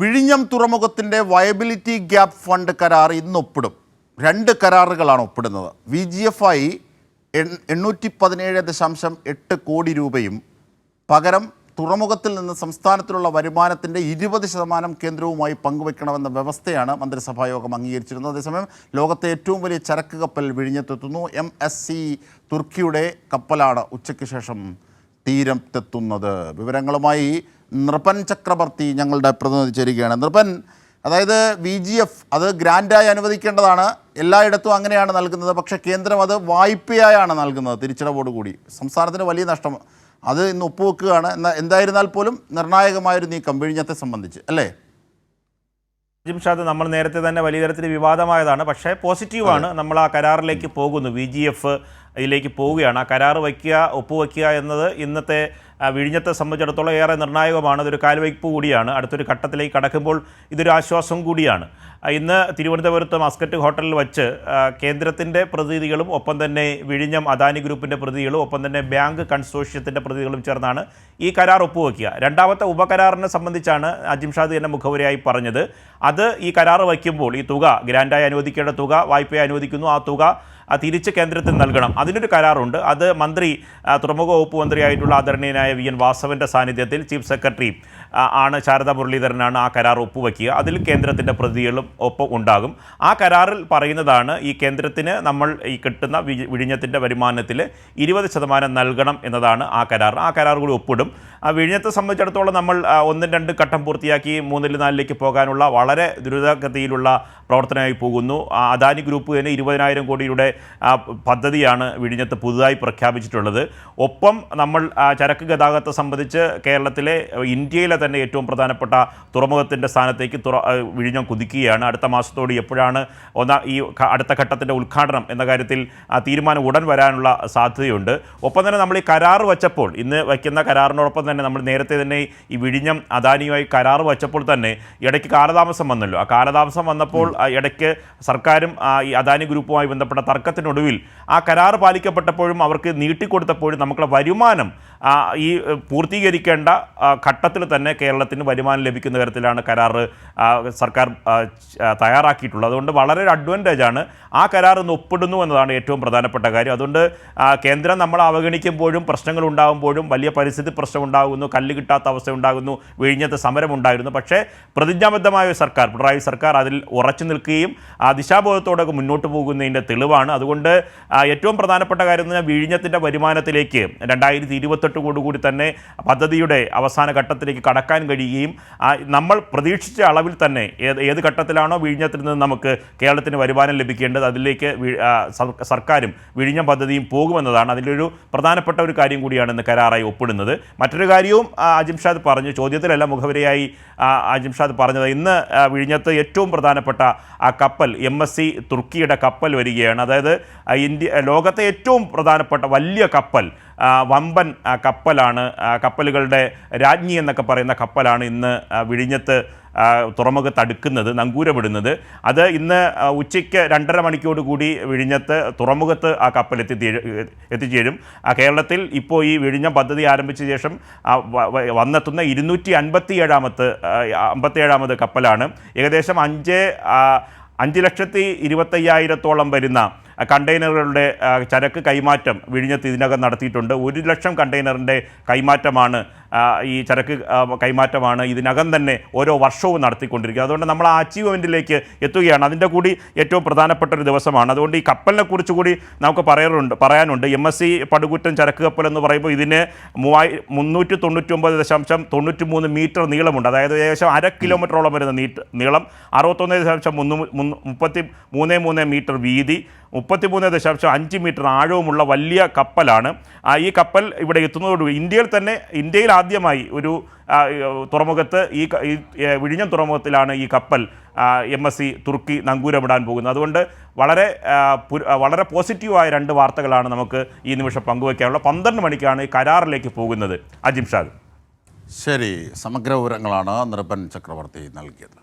വിഴിഞ്ഞം തുറമുഖത്തിന്റെ viability gap fund കരാർ ഇന്ന് ഒപ്പിടും രണ്ട് കരാറുകളാണ് ഒപ്പിടുന്നത്. വി ജി എഫ് ഐ എണ്ണൂറ്റി പതിനേഴ് ദശാംശം എട്ട് കോടി രൂപയും പകരം തുറമുഖത്തിൽ നിന്ന് സംസ്ഥാനത്തിലുള്ള വരുമാനത്തിന്റെ ഇരുപത് ശതമാനം കേന്ദ്രവുമായി പങ്കുവെക്കണമെന്ന വ്യവസ്ഥയാണ് മന്ത്രിസഭാ യോഗം അംഗീകരിച്ചിരുന്നത്. അതേസമയം ലോകത്തെ ഏറ്റവും വലിയ ചരക്ക് കപ്പൽ വിഴിഞ്ഞത്തെത്തുന്നു. എം എസ് സി തുർക്കിയുടെ കപ്പലാണ് ഉച്ചയ്ക്ക് ശേഷം തീരത്തെത്തുന്നത്. വിവരങ്ങളുമായി നൃപൻ ചക്രവർത്തി ഞങ്ങളുടെ പ്രതിനിധി ചേരുകയാണ്. നൃപൻ അതായത് വി ജി എഫ് അത് ഗ്രാൻഡായി അനുവദിക്കേണ്ടതാണ്. എല്ലായിടത്തും അങ്ങനെയാണ് നൽകുന്നത്. പക്ഷേ കേന്ദ്രം അത് വായ്പയായാണ് നൽകുന്നത് തിരിച്ചടവോടുകൂടി. സംസ്ഥാനത്തിന് വലിയ നഷ്ടം. അത് ഇന്ന് ഒപ്പുവെക്കുകയാണ്. എന്നാൽ എന്തായിരുന്നാൽ പോലും നിർണായകമായൊരു നീക്കം വിഴിഞ്ഞത്തെ സംബന്ധിച്ച്. അല്ലേ? ജിംഷാദ് നമ്മൾ നേരത്തെ തന്നെ വലിയ തരത്തിൽ വിവാദമായതാണ്. പക്ഷേ പോസിറ്റീവാണ്. നമ്മൾ ആ കരാറിലേക്ക് പോകുന്നു. വി ജി എഫ് ഇതിലേക്ക് പോവുകയാണ്. ആ കരാർ വയ്ക്കുക ഒപ്പുവയ്ക്കുക എന്നത് ഇന്നത്തെ വിഴിഞ്ഞത്തെ സംബന്ധിച്ചിടത്തോളം ഏറെ നിർണായകമാണ്. അതൊരു കാൽവയ്പ് കൂടിയാണ്. അടുത്തൊരു ഘട്ടത്തിലേക്ക് കടക്കുമ്പോൾ ഇതൊരു ആശ്വാസം കൂടിയാണ്. ഇന്ന് തിരുവനന്തപുരത്ത് മസ്കറ്റ് ഹോട്ടലിൽ വച്ച് കേന്ദ്രത്തിന്റെ പ്രതിനിധികളും ഒപ്പം തന്നെ വിഴിഞ്ഞം അദാനി ഗ്രൂപ്പിന്റെ പ്രതിനിധികളും ഒപ്പം തന്നെ ബാങ്ക് കൺസോഷ്യത്തിന്റെ പ്രതിനിധികളും ചേർന്നാണ് ഈ കരാർ ഒപ്പുവയ്ക്കുക. രണ്ടാമത്തെ ഉപകരാറിനെ സംബന്ധിച്ചാണ് അജിംഷാദ് എന്നെ മുഖവരിയായി പറഞ്ഞത്. അത് ഈ കരാർ വയ്ക്കുമ്പോൾ ഈ തുക ഗ്രാൻഡായി അനുവദിക്കേണ്ട തുക വായ്പയെ അനുവദിക്കുന്നു. ആ തുക തിരിച്ച് കേന്ദ്രത്തിൽ നൽകണം. അതിനൊരു കരാറുണ്ട്. അത് മന്ത്രി തുറമുഖ വകുപ്പ് മന്ത്രിയായിട്ടുള്ള ആദരണീയനായ വി എൻ വാസവന്റെ സാന്നിധ്യത്തിൽ ചീഫ് സെക്രട്ടറി ആണ് ശാരദ മുരളീധരനാണ് ആ കരാർ ഒപ്പുവയ്ക്കുക അതിൽ കേന്ദ്രത്തിന്റെ പ്രതികളും ഒപ്പം ഉണ്ടാകും. ആ കരാറിൽ പറയുന്നതാണ് ഈ കേന്ദ്രത്തിന് നമ്മൾ ഈ കിട്ടുന്ന വിഴിഞ്ഞത്തിന്റെ വരുമാനത്തിൽ ഇരുപത് ശതമാനം നൽകണം എന്നതാണ് ആ കരാർ. ആ കരാർ കൂടി ഒപ്പിടും. വിഴിഞ്ഞത്തെ സംബന്ധിച്ചിടത്തോളം നമ്മൾ ആ, ഒന്നും രണ്ട് ഘട്ടം പൂർത്തിയാക്കി മൂന്നിൽ നാലിലേക്ക് പോകാനുള്ള വളരെ ദ്രുതഗതിയിലുള്ള പ്രവർത്തനമായി പോകുന്നു. ആ, അദാനി ഗ്രൂപ്പ് തന്നെ ഇരുപതിനായിരം കോടിയുടെ ആ, പദ്ധതിയാണ് വിഴിഞ്ഞത്ത് പുതുതായി പ്രഖ്യാപിച്ചിട്ടുള്ളത്. ഒപ്പം നമ്മൾ ആ, ചരക്ക് ഗതാഗതത്തെ സംബന്ധിച്ച് കേരളത്തിലെ ഇന്ത്യയിലെ തന്നെ ഏറ്റവും പ്രധാനപ്പെട്ട തുറമുഖത്തിന്റെ സ്ഥാനത്തേക്ക് തുറ ആ, വിഴിഞ്ഞം കുതിക്കുകയാണ്. അടുത്ത മാസത്തോട് എപ്പോഴാണ് ഒന്നാ ഈ അടുത്ത ഘട്ടത്തിന്റെ ഉദ്ഘാടനം എന്ന കാര്യത്തിൽ ആ, തീരുമാനം ഉടൻ വരാനുള്ള സാധ്യതയുണ്ട്. ഒപ്പം തന്നെ നമ്മൾ ഈ കരാർ വച്ചപ്പോൾ ഇന്ന് വയ്ക്കുന്ന കരാറിനോടൊപ്പം തന്നെ നമ്മൾ നേരത്തെ തന്നെ ഈ വിഴിഞ്ഞം അദാനിയുമായി കരാർ വച്ചപ്പോൾ തന്നെ ഇടയ്ക്ക് കാലതാമസം വന്നല്ലോ. ആ കാലതാമസം വന്നപ്പോൾ ഇടയ്ക്ക് സർക്കാരും ഈ അദാനി ഗ്രൂപ്പുമായി ബന്ധപ്പെട്ട തർക്കത്തിനൊടുവിൽ ആ കരാർ പാലിക്കപ്പെട്ടപ്പോഴും അവർക്ക് നീട്ടിക്കൊടുത്തപ്പോഴും നമുക്കുള്ള വരുമാനം ഈ പൂർത്തീകരിക്കേണ്ട ഘട്ടത്തിൽ തന്നെ കേരളത്തിന് വരുമാനം ലഭിക്കുന്ന തരത്തിലാണ് കരാർ സർക്കാർ തയ്യാറാക്കിയിട്ടുള്ളത്. അതുകൊണ്ട് വളരെ ഒരു അഡ്വാന്റേജ് ആണ് ആ കരാർ ഇന്ന് ഒപ്പിടുന്നു എന്നതാണ് ഏറ്റവും പ്രധാനപ്പെട്ട കാര്യം. അതുകൊണ്ട് കേന്ദ്രം നമ്മൾ അവഗണിക്കുമ്പോഴും പ്രശ്നങ്ങൾ ഉണ്ടാകുമ്പോഴും വലിയ പരിസ്ഥിതി പ്രശ്നം ഉണ്ടാകുന്നു കല്ല് കിട്ടാത്ത അവസ്ഥ ഉണ്ടാകുന്നു വിഴിഞ്ഞത്ത് സമരം ഉണ്ടായിരുന്നു. പക്ഷേ പ്രതിജ്ഞാബദ്ധമായ ഒരു സർക്കാർ പിണറായി സർക്കാർ അതിൽ ഉറച്ചു നിൽക്കുകയും ആ ദിശാബോധത്തോടെ മുന്നോട്ട് പോകുന്നതിന്റെ തെളിവാണ്. അതുകൊണ്ട് ഏറ്റവും പ്രധാനപ്പെട്ട കാര്യം എന്ന് പറഞ്ഞാൽ വിഴിഞ്ഞത്തിന്റെ വരുമാനത്തിലേക്ക് രണ്ടായിരത്തി ഇരുപത്തെട്ടോടുകൂടി തന്നെ പദ്ധതിയുടെ അവസാന ഘട്ടത്തിലേക്ക് കടക്കാൻ കഴിയുകയും നമ്മൾ പ്രതീക്ഷിച്ച അളവിൽ തന്നെ ഏത് ഏത് ഘട്ടത്തിലാണോ വിഴിഞ്ഞത്തിൽ നിന്ന് നമുക്ക് കേരളത്തിന് വരുമാനം ലഭിക്കേണ്ടത് അതിലേക്ക് സർക്കാരും വിഴിഞ്ഞ പദ്ധതിയും പോകുമെന്നതാണ് അതിലൊരു പ്രധാനപ്പെട്ട ഒരു കാര്യം കൂടിയാണ് ഇന്ന് കരാറായി ഒപ്പിടുന്നത്. മറ്റൊരു കാര്യവും അജിംഷാദ് പറഞ്ഞു. ചോദ്യത്തിലല്ല മുഖവരിയായി അജിംഷാദ് പറഞ്ഞത്. ഇന്ന് വിഴിഞ്ഞത്ത് ഏറ്റവും പ്രധാനപ്പെട്ട ആ കപ്പൽ എം എസ് സി തുർക്കിയുടെ കപ്പൽ വരികയാണ്. അതായത് ഇന്ത്യ ലോകത്തെ ഏറ്റവും പ്രധാനപ്പെട്ട വലിയ കപ്പൽ വമ്പൻ കപ്പലാണ് കപ്പലുകളുടെ രാജ്ഞി എന്നൊക്കെ പറയുന്ന കപ്പലാണ് ഇന്ന് വിഴിഞ്ഞത്ത് തുറമുഖത്ത് അടുക്കുന്നത് നങ്കൂരമിടുന്നത്. അത് ഇന്ന് ഉച്ചയ്ക്ക് രണ്ടര മണിക്കോടുകൂടി വിഴിഞ്ഞത്ത് തുറമുഖത്ത് ആ കപ്പൽ എത്തി എത്തിച്ചേരും. കേരളത്തിൽ ഇപ്പോൾ ഈ വിഴിഞ്ഞ പദ്ധതി ആരംഭിച്ച ശേഷം വന്നെത്തുന്ന ഇരുന്നൂറ്റി അൻപത്തി ഏഴാമത്ത് അമ്പത്തി ഏഴാമത് കപ്പലാണ്. ഏകദേശം അഞ്ച് അഞ്ച് ലക്ഷത്തി ഇരുപത്തയ്യായിരത്തോളം വരുന്ന കണ്ടെയ്നറുകളുടെ ചരക്ക് കൈമാറ്റം വിഴിഞ്ഞത്ത് ഇതിനകം നടത്തിയിട്ടുണ്ട്. ഒരു ലക്ഷം കണ്ടെയ്നറിന്റെ കൈമാറ്റമാണ് ഈ ചരക്ക് കൈമാറ്റമാണ് ഇതിനകം തന്നെ ഓരോ വർഷവും നടത്തിക്കൊണ്ടിരിക്കുക. അതുകൊണ്ട് നമ്മൾ ആ അച്ചീവ്മെന്റിലേക്ക് എത്തുകയാണ്. അതിന്റെ കൂടി ഏറ്റവും പ്രധാനപ്പെട്ട ഒരു ദിവസമാണ്. അതുകൊണ്ട് ഈ കപ്പലിനെ കുറിച്ച് കൂടി നമുക്ക് പറയാറുണ്ട് പറയാനുണ്ട്. എം എസ് സി പടുകുറ്റൻ ചരക്ക് കപ്പൽ എന്ന് പറയുമ്പോൾ ഇതിന് മൂവായി മുന്നൂറ്റി തൊണ്ണൂറ്റി ഒമ്പത് ദശാംശം തൊണ്ണൂറ്റി മൂന്ന് മീറ്റർ നീളമുണ്ട്. അതായത് ഏകദേശം അര കിലോമീറ്ററോളം വരുന്ന നീട്ട് നീളം. അറുപത്തൊന്ന് ദശാംശം മുന്നൂ- മുപ്പത്തി മൂന്ന് മൂന്ന് മീറ്റർ വീതി. മുപ്പത്തിമൂന്ന് ദശാംശം അഞ്ച് മീറ്റർ ആഴവുമുള്ള വലിയ കപ്പലാണ്. ഈ കപ്പൽ ഇവിടെ എത്തുന്നതോടുകൂടി ഇന്ത്യയിൽ തന്നെ ഇന്ത്യയിൽ ആദ്യമായി ഒരു തുറമുഖത്ത് ഈ വിഴിഞ്ഞം തുറമുഖത്തിലാണ് ഈ കപ്പൽ എം എസ് സി തുർക്കി നങ്കൂരമിടാൻ പോകുന്നത്. അതുകൊണ്ട് വളരെ വളരെ പോസിറ്റീവായ രണ്ട് വാർത്തകളാണ് നമുക്ക് ഈ നിമിഷം പങ്കുവയ്ക്കാനുള്ള പന്ത്രണ്ട് മണിക്കാണ് ഈ കരാറിലേക്ക് പോകുന്നത്. അജിംഷാദ് ശരി സമഗ്ര വിവരങ്ങളാണ് നൃപൻ ചക്രവർത്തി നൽകിയത്.